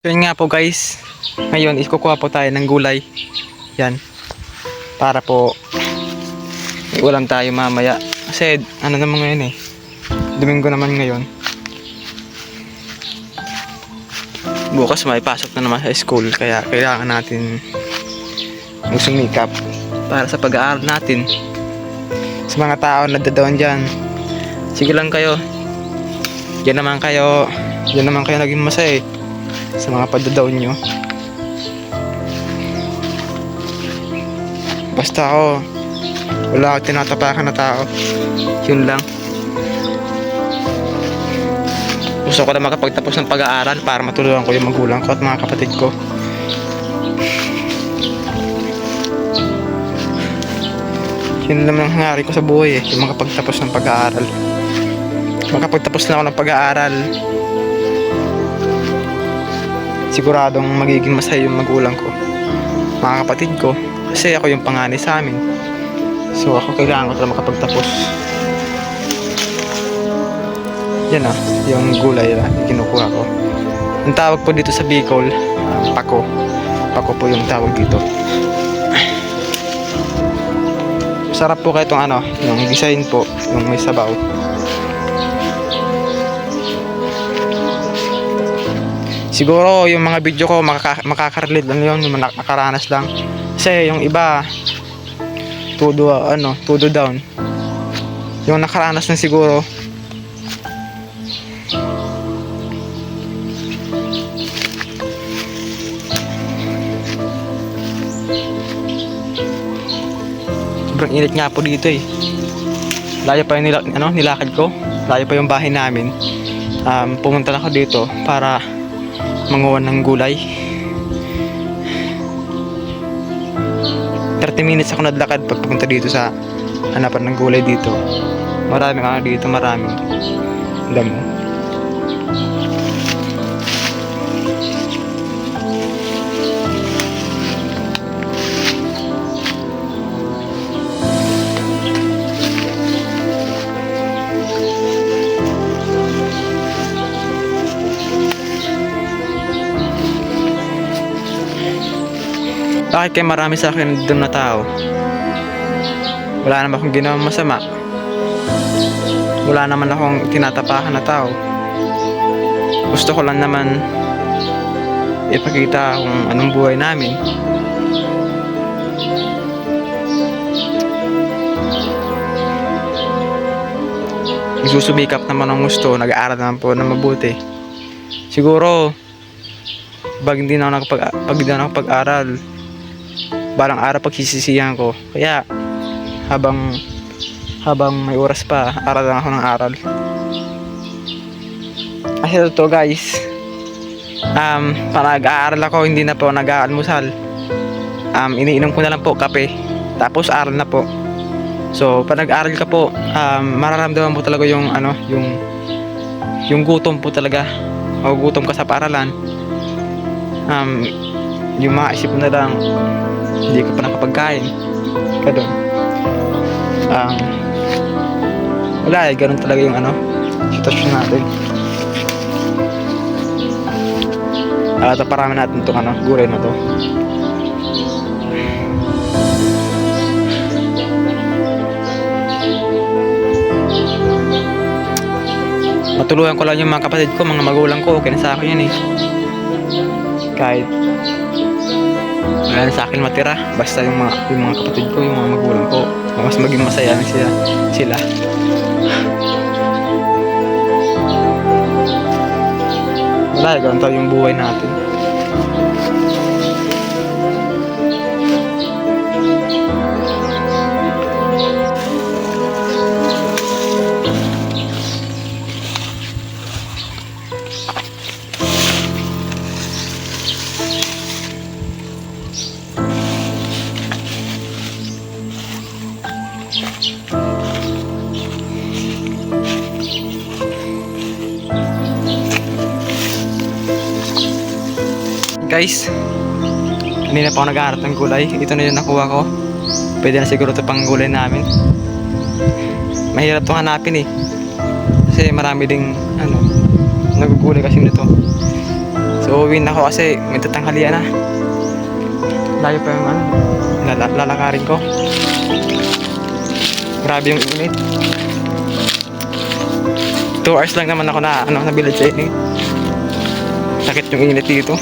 Yun nga po guys, ngayon ikukuha po tayo ng gulay. Yan. Para po ulam tayo mamaya. Kasi ano naman ngayon eh. Domingo naman ngayon. Bukas may pasok na naman sa school kaya kailangan natin magsumikap para sa pag-aaral natin. Sa mga tao na dadaan dyan, sige lang kayo. Yan naman kayo, yan naman kayo naging masaya eh sa mga padadaw nyo. Basta ako, wala akong tinatapakan na tao. Yun lang. Gusto ko na makapagtapos ng pag-aaral para matulungan ko yung magulang ko at mga kapatid ko. Yun lang ang hangarin ko sa buhay eh, yung makapagtapos ng pag-aaral. Makapagtapos na ako ng pag-aaral, siguradong magiging masaya yung magulang ko. Mga kapatid ko. Kasi ako yung panganay sa amin. So ako kailangan ko talaga makapagtapos. Yan ah yung gulay na kinukuha ko. Ang tawag po dito sa Bicol pako. Pako po yung tawag dito. Sarap po kayo itong ano yung design po yung may sabaw Siguro yung mga video ko makaka makakarelate lang yun, yung nak- nakaranas lang. Kasi yung iba todo ano, todo down. Yung nakaranas na siguro Sobrang init nga po dito eh. Layo pa yung nila, ano, nilakad ko. Layo pa yung bahay namin. Um, pumunta na ako dito para manguha ng gulay. 30 minutes ako nadlakad pagpunta dito sa hanapan ng gulay dito. Maraming ano dito, maraming damo. Bakit kaya marami sa akin doon na tao? Wala naman akong ginawang masama. Wala naman akong tinatapakan na tao. Gusto ko lang naman ipakita kung anong buhay namin. Nagsusumikap naman ng gusto, nag-aaral naman po na mabuti. Siguro, pag hindi na ako nakapag, balang araw pagsisisihan ko. Kaya habang habang may oras pa, aral lang ako ng aral. Kasi totoo guys, um, para nag-aaral ako, hindi na po nag-aalmusal. Um, iniinom ko na lang po kape, tapos aral na po. So, pag nag-aaral ka po, um, mararamdaman mo talaga yung ano, yung yung gutom po talaga. O gutom ka sa paaralan. Um, yung mga isip mo na lang, hindi ka pa nakapagkain. Ka doon um, wala eh ganun talaga yung ano sitwasyon natin. At uh, parami natin itong ano gulay na to. Matulungan ko lang yung mga kapatid ko mga magulang ko okay na sa akin yan eh. Kahit wala na sa akin matira. Basta yung mga, yung mga kapatid ko yung mga magulang ko. Mas maging masaya sila sila. Wala ganun tayo yung buhay natin guys kanina pa ako nag-aaral ng gulay ito na yung nakuha ko pwede na siguro ito pang gulay namin mahirap itong hanapin eh kasi marami ding ano nagugulay kasi nito so uwi na ako kasi may tatanghalian na. Layo pa yung ano, lala- lalakarin ko. Grabe yung init. 2 hours lang naman ako na ano, nabilad sa init. Sakit yung init dito.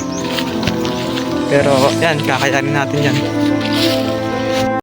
Pero yan, kakayanin natin yan.